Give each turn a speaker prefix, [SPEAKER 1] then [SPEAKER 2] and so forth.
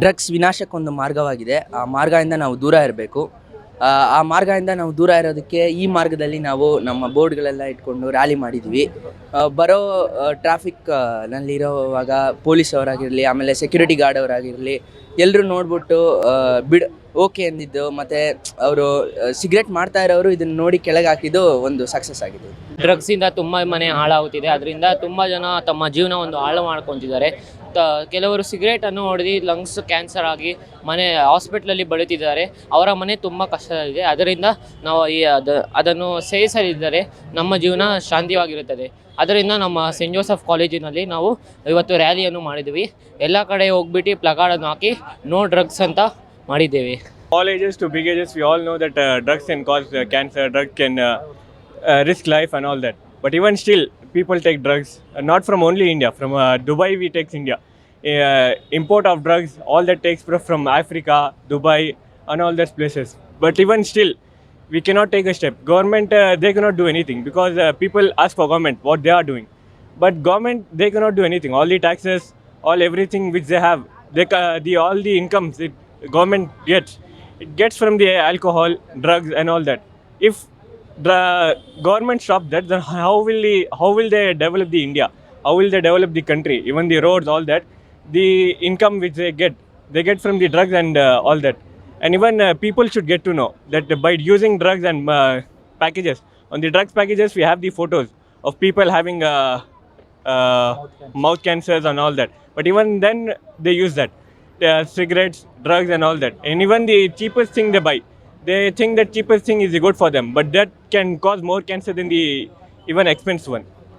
[SPEAKER 1] Drugs ವಿನಾಶಕ್ಕೊಂದು ಮಾರ್ಗವಾಗಿದೆ. ಆ ಮಾರ್ಗದಿಂದ ನಾವು ದೂರ ಇರಬೇಕು. ಆ ಮಾರ್ಗದಿಂದ ನಾವು ದೂರ ಇರೋದಕ್ಕೆ ಈ ಮಾರ್ಗದಲ್ಲಿ ನಾವು ನಮ್ಮ ಬೋರ್ಡ್ಗಳೆಲ್ಲ ಇಟ್ಕೊಂಡು ರ್ಯಾಲಿ ಮಾಡಿದ್ವಿ. ಬರೋ ಟ್ರಾಫಿಕ್ ನಲ್ಲಿರೋವಾಗ ಪೊಲೀಸ್ ಅವರಾಗಿರಲಿ, ಆಮೇಲೆ ಸೆಕ್ಯೂರಿಟಿ ಗಾರ್ಡ್ ಅವರಾಗಿರಲಿ ಎಲ್ಲರೂ ನೋಡ್ಬಿಟ್ಟು ಬಿಡ್ ಓಕೆ ಅಂದಿದ್ದು, ಮತ್ತು ಅವರು ಸಿಗರೇಟ್ ಮಾಡ್ತಾ ಇರೋರು ಇದನ್ನು ನೋಡಿ ಕೆಳಗೆ ಹಾಕಿದ್ದು ಒಂದು ಸಕ್ಸಸ್ ಆಗಿದೆ.
[SPEAKER 2] ಡ್ರಗ್ಸಿಂದ ತುಂಬ ಮನೆ ಹಾಳಾಗುತ್ತಿದೆ. ಅದರಿಂದ ತುಂಬ ಜನ ತಮ್ಮ ಜೀವನ ಒಂದು ಹಾಳು ಮಾಡ್ಕೊತಿದ್ದಾರೆ. ತ, ಕೆಲವರು ಸಿಗರೇಟನ್ನು ಹೊಡೆದು ಲಂಗ್ಸ್ ಕ್ಯಾನ್ಸರ್ ಆಗಿ ಮನೆ ಹಾಸ್ಪಿಟ್ಲಲ್ಲಿ ಬಳೀತಿದ್ದಾರೆ ಅವರ ಮನೆ ತುಂಬ ಕಷ್ಟದಲ್ಲಿದೆ. ಅದರಿಂದ ನಾವು ಈ, ಅದ, ಅದನ್ನು ಸೇವಿಸದಿದ್ದರೆ ನಮ್ಮ ಜೀವನ ಶಾಂತಿವಾಗಿರುತ್ತದೆ. ಅದರಿಂದ ನಮ್ಮ ಸೆಂಟ್ ಜೋಸಫ್ ಕಾಲೇಜಿನಲ್ಲಿ ನಾವು ಇವತ್ತು ರ್ಯಾಲಿಯನ್ನು ಮಾಡಿದ್ವಿ. ಎಲ್ಲ ಕಡೆ ಹೋಗ್ಬಿಟ್ಟು ಪ್ಲಗಾರ್ಡನ್ನು ಹಾಕಿ ನೋ ಡ್ರಗ್ಸ್ ಅಂತ ಮಾಡಿದ್ದೇವೆ
[SPEAKER 3] all ages to big ages, we all know that uh, drugs can cause uh, cancer, drugs can uh, uh, risk life and all that. But even still, people take drugs, uh, not from only India, from uh, Dubai we take India. Uh, import of drugs, all that takes fro- from Africa, Dubai and all those places. But even still, we cannot take a step. Government, uh, they cannot do anything because uh, people ask for government what they are doing. But government, they cannot do anything. All the taxes, all everything which they have, they, ca- the all the incomes it government gets, it gets from the alcohol, drugs, and all that. If the government stop that, then how will the, how will they develop the India? How will they develop the country? Even the roads, all that, the income which they get, they get from the drugs and uh, all that. And even uh, people should get to know that by using drugs and uh, packages, on the drugs packages, we have the photos of people having uh, uh, mouth cancers and all that. But even then, they use that uh, cigarettes, drugs, and all that. And even the cheapest thing they buy, they think that cheapest thing is good for them, but that can cause more cancer than the even expensive one.